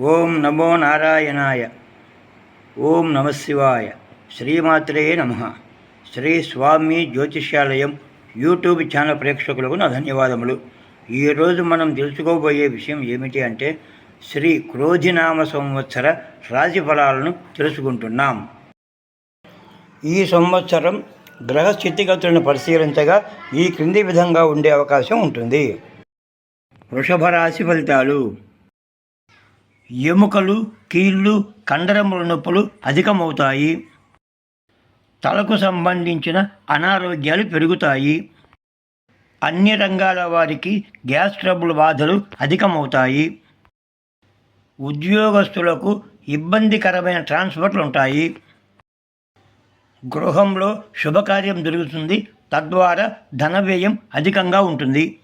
ఓం నమో నారాయణాయ. ఓం నమశివాయ శ్రీమాత్రే నమ. శ్రీ స్వామి జ్యోతిష్యాలయం యూట్యూబ్ ఛానల్ ప్రేక్షకులకు నా ధన్యవాదములు. ఈరోజు మనం తెలుసుకోబోయే విషయం ఏమిటి అంటే శ్రీ క్రోధినామ సంవత్సర రాశిఫలాలను తెలుసుకుంటున్నాం. ఈ సంవత్సరం గ్రహ స్థితిగతులను పరిశీలించగా ఈ క్రింది విధంగా ఉండే అవకాశం ఉంటుంది. వృషభ రాశి ఫలితాలు. ఎముకలు కీళ్ళు కండరముల నొప్పులు అధికమవుతాయి. తలకు సంబంధించిన అనారోగ్యాలు పెరుగుతాయి. అన్ని రంగాల వారికి గ్యాస్ ట్రబుల్ బాధలు అధికమవుతాయి. ఉద్యోగస్తులకు ఇబ్బందికరమైన ట్రాన్స్పోర్ట్లు ఉంటాయి. గృహంలో శుభకార్యం జరుగుతుంది. తద్వారా ధన వ్యయం అధికంగా ఉంటుంది.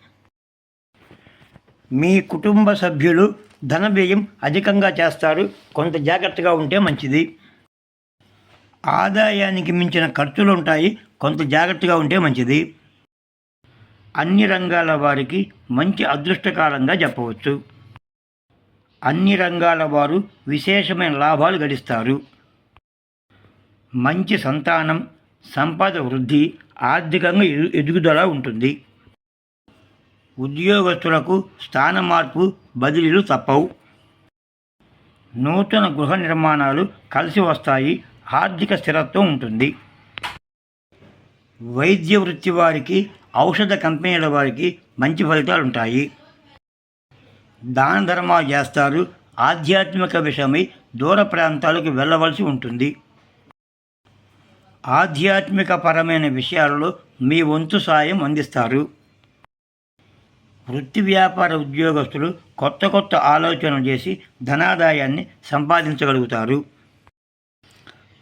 మీ కుటుంబ సభ్యులు ధన వ్యయం అధికంగా చేస్తారు. కొంత జాగ్రత్తగా ఉంటే మంచిది. ఆదాయానికి మించిన ఖర్చులు ఉంటాయి కొంత జాగ్రత్తగా ఉంటే మంచిది. అన్ని రంగాల వారికి మంచి అదృష్టకాలంగా చెప్పవచ్చు. అన్ని రంగాల వారు విశేషమైన లాభాలు గడిస్తారు. మంచి సంతానం సంపద వృద్ధి ఆర్థికంగా ఎదు- ఎదుగుదల ఉంటుంది. ఉద్యోగస్తులకు స్థాన మార్పు బదిలీలు తప్పవు. నూతన గృహ నిర్మాణాలు కలిసి వస్తాయి. ఆర్థిక స్థిరత్వం ఉంటుంది. వైద్య వృత్తి వారికి ఔషధ కంపెనీల వారికి మంచి ఫలితాలు ఉంటాయి. దాన ధర్మాలు చేస్తారు. ఆధ్యాత్మిక విషయమై దూర ప్రాంతాలకు వెళ్ళవలసి ఉంటుంది. ఆధ్యాత్మిక పరమైన విషయాలలో మీ వంతు సాయం అందిస్తారు. వృత్తి వ్యాపార ఉద్యోగస్తులు కొత్త కొత్త ఆలోచనలు చేసి ధనాదాయాన్ని సంపాదించగలుగుతారు.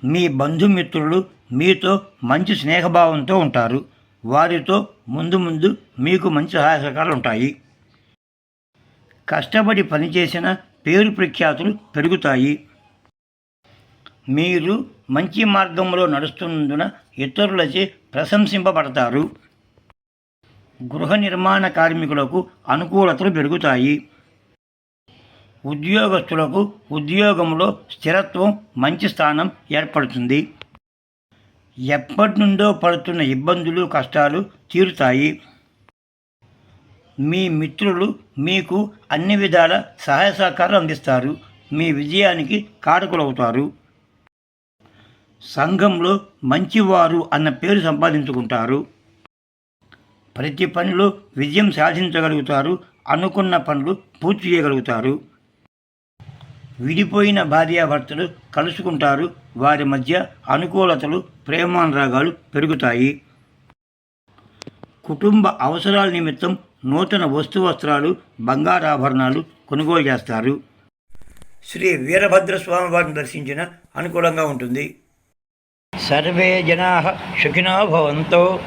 మీ బంధుమిత్రులు మీతో మంచి స్నేహభావంతో ఉంటారు. వారితో ముందు ముందు మీకు మంచి సహాయ సహకారాలు ఉంటాయి. కష్టపడి పనిచేసిన పేరు ప్రఖ్యాతులు పెరుగుతాయి. మీరు మంచి మార్గంలో నడుస్తున్నందున ఇతరులచే ప్రశంసింపబడతారు. గృహ నిర్మాణ కార్మికులకు అనుకూలతలు పెరుగుతాయి. ఉద్యోగస్తులకు ఉద్యోగంలో స్థిరత్వం మంచి స్థానం ఏర్పడుతుంది. ఎప్పటి నుండో పడుతున్న ఇబ్బందులు కష్టాలు తీరుతాయి. మీ మిత్రులు మీకు అన్ని విధాల సహాయ సహకారాలు అందిస్తారు. మీ విజయానికి కారకులవుతారు. సంఘంలో మంచివారు అన్న పేరు సంపాదించుకుంటారు. ప్రతి పనిలో విజయం సాధించగలుగుతారు అనుకున్న పనులు పూర్తి చేయగలుగుతారు. విడిపోయిన భార్యాభర్తలు కలుసుకుంటారు వారి మధ్య అనుకూలతలు ప్రేమానురాగాలు పెరుగుతాయి. కుటుంబ అవసరాల నిమిత్తం నూతన వస్తు వస్త్రాలు బంగారాభరణాలు కొనుగోలు చేస్తారు. శ్రీ వీరభద్ర స్వామి వారిని దర్శించిన అనుకూలంగా ఉంటుంది. సర్వే జనా సుఖినో భవంతో.